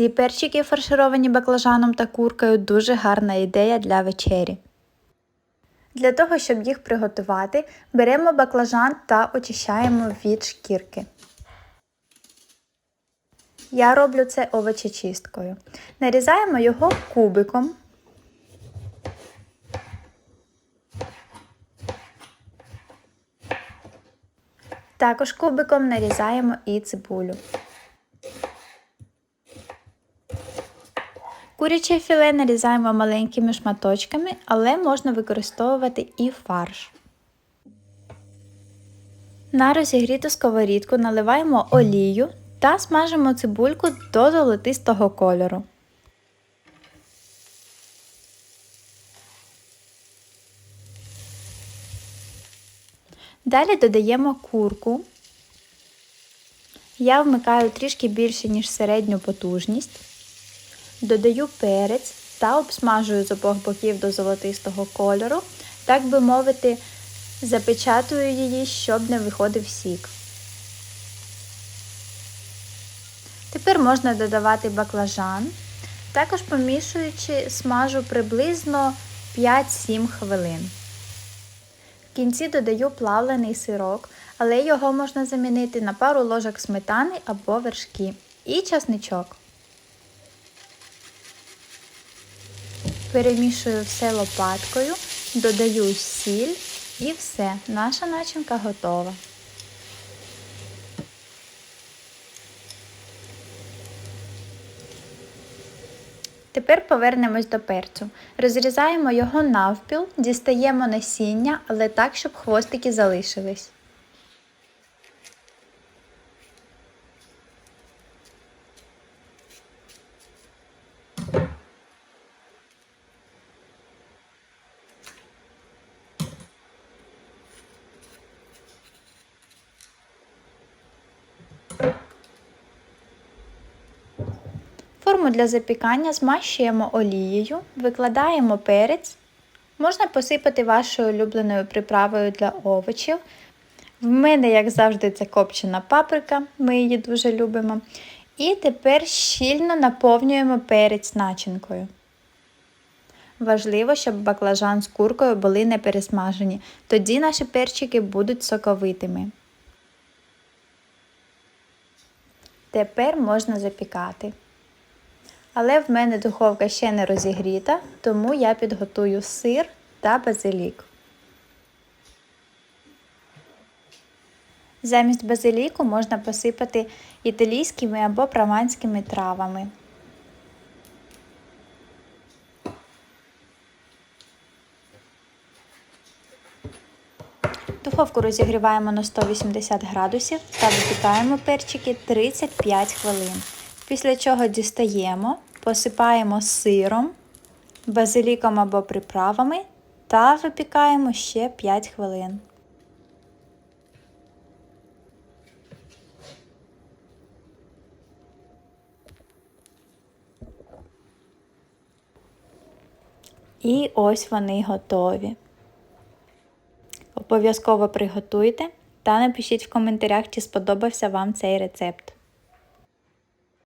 Ці перчики, фаршировані баклажаном та куркою, дуже гарна ідея для вечері. Для того, щоб їх приготувати, беремо баклажан та очищаємо від шкірки. Я роблю це овочечисткою. Нарізаємо його кубиком. Також кубиком нарізаємо і цибулю. Куряче філе нарізаємо маленькими шматочками, але можна використовувати і фарш. На розігріту сковорідку наливаємо олію та смажимо цибульку до золотистого кольору. Далі додаємо курку. Я вмикаю трішки більше, ніж середню потужність. Додаю перець та обсмажую з обох боків до золотистого кольору, так би мовити, запечатую її, щоб не виходив сік. Тепер можна додавати баклажан. Також помішуючи, смажу приблизно 5-7 хвилин. В кінці додаю плавлений сирок, але його можна замінити на пару ложок сметани або вершки і часничок. Перемішую все лопаткою, додаю сіль і все, наша начинка готова. Тепер повернемось до перцю. Розрізаємо його навпіл, дістаємо насіння, але так, щоб хвостики залишились. Форму для запікання змащуємо олією, викладаємо перець. Можна посипати вашою улюбленою приправою для овочів. В мене, як завжди, це копчена паприка, ми її дуже любимо. І тепер щільно наповнюємо перець начинкою. Важливо, щоб баклажан з куркою були не пересмажені, тоді наші перчики будуть соковитими. Тепер можна запікати. Але в мене духовка ще не розігріта, тому я підготую сир та базилік. Замість базиліку можна посипати італійськими або прованськими травами. Духовку розігріваємо на 180 градусів та випікаємо перчики 35 хвилин. Після чого дістаємо, посипаємо сиром, базиліком або приправами та випікаємо ще 5 хвилин. І ось вони готові. Обов'язково приготуйте та напишіть в коментарях, чи сподобався вам цей рецепт.